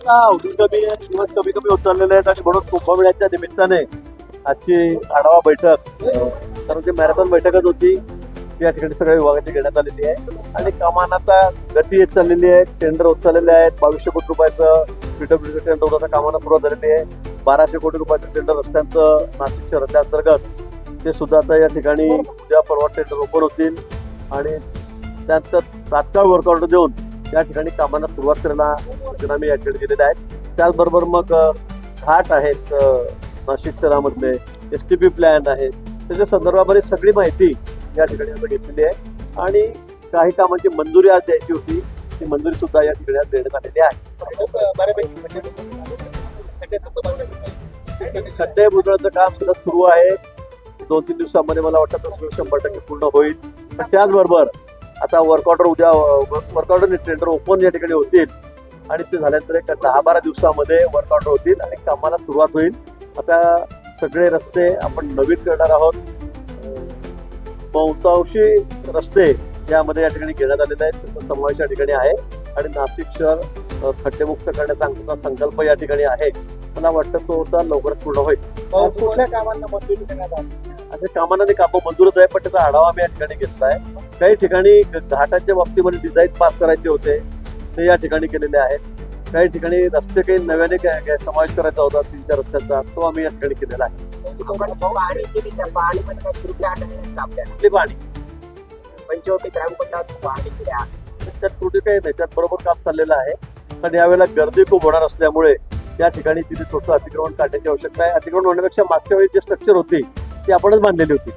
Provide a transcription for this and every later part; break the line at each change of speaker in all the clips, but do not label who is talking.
आता अवधी कमी दिवस कमी कमी होत चाललेले आहेत आणि म्हणून कुंभमेळ्याच्या निमित्ताने आजची आढावा बैठक कारण ती मॅरेथॉन बैठकच होती. ती या ठिकाणी सगळ्या विभागाची घेण्यात आलेली आहे. आणि कामांना आता गती येत चाललेली आहे. टेंडर होत चाललेले आहेत. बावीसशे कोटी रुपयाचं पीडब्ल्यूचं टेंडर होतं कामांना सुरुवात झालेली आहे. बाराशे कोटी रुपयाचं टेंडर रस्त्यांचं नाशिक शहराच्या अंतर्गत. ते सुद्धा आता या ठिकाणी उद्या परवा टेंडर ओपन होतील. आणि त्यानंतर तात्काळ वर्कआउट देऊन या ठिकाणी कामांना सुरुवात करायला सूचना मी या ठिकाणी दिलेल्या आहेत. त्याचबरोबर मग घाट आहेत नाशिक शहरामधले एस टी पी प्लॅन आहेत. त्याच्या संदर्भामध्ये सगळी माहिती या ठिकाणी आपण घेतलेली आहे. आणि काही कामांची मंजुरी आज द्यायची होती ती मंजुरी सुद्धा या ठिकाणी आज देण्यात आलेली आहे. खड्डे बुजवण्याचं काम सुद्धा सुरू आहे. दोन तीन दिवसामध्ये मला वाटतं शंभर टक्के पूर्ण होईल. पण त्याचबरोबर आता वर्कआउटर उद्या वर्कआउट ऑर्डर टेंडर ओपन या ठिकाणी होतील. आणि ते झाल्यानंतर एक दहा बारा दिवसामध्ये वर्कआउटर होतील आणि कामाला सुरुवात होईल. आता सगळे रस्ते आपण नवीन करणार आहोत. बहुतांशी रस्ते यामध्ये या ठिकाणी घेण्यात आलेले आहेत. त्याचा समावेश या ठिकाणी आहे. आणि नाशिक शहर खड्डेमुक्त करण्याचा आमचा संकल्प या ठिकाणी आहे. मला वाटतं तो होता लवकरच पूर्ण होईल.
कुठल्या कामांना मंजुरी देण्यात आली?
अशा कामांना ते कामं मंजूरच आहे पण त्याचा आढावा मी या ठिकाणी घेतलाय. काही ठिकाणी घाटाच्या बाबतीमध्ये डिझाईन पास करायचे होते ते या ठिकाणी केलेले आहेत. काही ठिकाणी रस्ते काही नव्याने काय काय समावेश करायचा होता तीन चार रस्त्यांचा तो आम्ही या ठिकाणी केलेला आहे. पाणी
पंचवटी ग्रामपंचायत
त्यात त्रुटी काही नाही त्यात बरोबर काम चाललेलं आहे. पण यावेळेला गर्दी खूप होणार असल्यामुळे त्या ठिकाणी तिथे थोडं अतिक्रमण काढण्याची आवश्यकता आहे. अतिक्रमण होण्यापेक्षा मागच्या वेळी जे स्ट्रक्चर होती ती आपणच बांधलेली होती.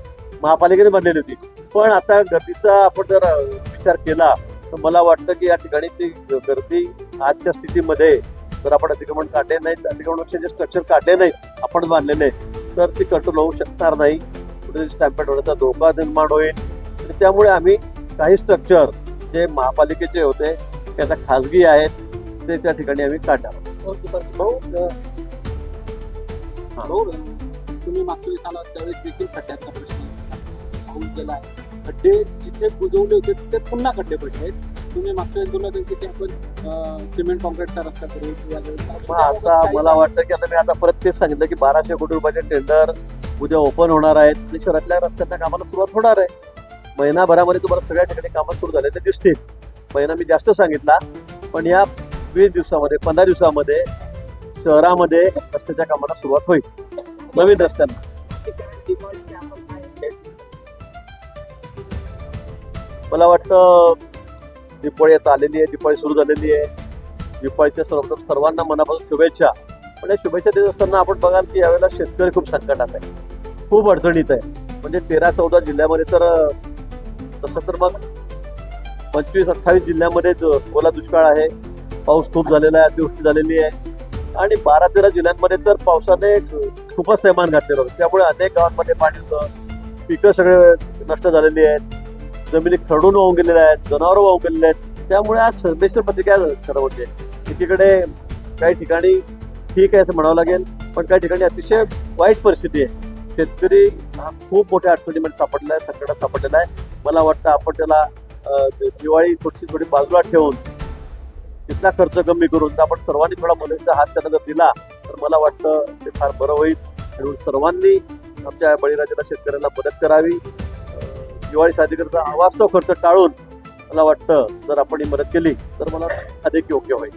महापालिकेने बांधलेली होती. पण आता गर्दीचा आपण जर विचार केला तर मला वाटतं की या ठिकाणी ती गर्दी आजच्या स्थितीमध्ये जर आपण अतिक्रमण काढले नाहीत अतिक्रमणाचे जे स्ट्रक्चर काढले नाहीत आपण बांधलेले तर ती कंट्रोल होऊ शकणार नाही. कुठे स्टॅम्पेट होण्याचा धोका निर्माण होईल. आणि त्यामुळे आम्ही काही स्ट्रक्चर जे महापालिकेचे होते ते आता खाजगी आहेत ते त्या ठिकाणी आम्ही काढणार
तुम्ही मागच्या वेळेस आलात त्यावेळेस देखील खड्ड्याचा प्रश्न पाहून केला आहे. खड्डे जिथे बुजवले होते तिथे पुन्हा खड्डे पडले आहेत. तुम्ही मागच्या वेळेस बोलला होता की ते आपण सिमेंट कॉन्क्रीटचा रस्ता करू किंवा
आता मला वाटतं की आता मी आता परत तेच सांगितलं की बाराशे कोटी रुपयाचे टेंडर उद्या ओपन होणार आहेत आणि शहरातल्या रस्त्यांच्या कामाला सुरुवात होणार आहे. महिनाभरामध्ये तुम्हाला सगळ्या ठिकाणी कामं सुरू झाले ते दिसतील. महिना मी जास्त सांगितला पण या वीस दिवसामध्ये पंधरा दिवसामध्ये शहरामध्ये रस्त्याच्या कामाला सुरुवात होईल. नवीन रस्त्यांना मला वाटतं दिपाळी आता आलेली आहे दिपाळी सुरू झालेली आहे. दिपाळीच्या सर्व सर्वांना मनापासून शुभेच्छा. पण या शुभेच्छा देत असताना आपण बघाल की यावेळेला शेतकरी खूप संकटात आहे. खूप अडचणीत आहे. म्हणजे तेरा चौदा जिल्ह्यामध्ये तर तसं तर मग पंचवीस अठ्ठावीस जिल्ह्यामध्ये ओला दुष्काळ आहे पाऊस खूप झालेला आहे अतिवृष्टी झालेली आहे. आणि बारा तेरा जिल्ह्यांमध्ये तर पावसाने खूपच थैमान घातलेलं होतं. त्यामुळे अनेक गावांमध्ये पाणी होतं. पिकं सगळे नष्ट झालेली आहेत. जमिनी खडून वाहून गेलेल्या आहेत. जनावरं वाहून गेलेले आहेत. त्यामुळे आज संमिश्र प्रतिक्रिया झाली खरं म्हणजे एकीकडे काही ठिकाणी ठीक आहे असं म्हणावं लागेल पण काही ठिकाणी अतिशय वाईट परिस्थिती आहे. शेतकरी हा खूप मोठ्या अडचणीमध्ये सापडला आहे संकटात सापडलेला आहे. मला वाटतं आपण त्याला दिवाळी थोडीशी थोडी बाजूला ठेवून तिथला खर्च कमी करून आपण सर्वांनी थोडा मुलींचा हात त्यांना जर दिला तर मला वाटतं ते फार बरं होईल. म्हणून सर्वांनी आमच्या बळीराजाला शेतकऱ्यांना मदत करावी. दिवाळी साजरी करता अवास्तव खर्च टाळून मला वाटतं जर आपण ही मदत केली तर मला अधिक योग्य होईल.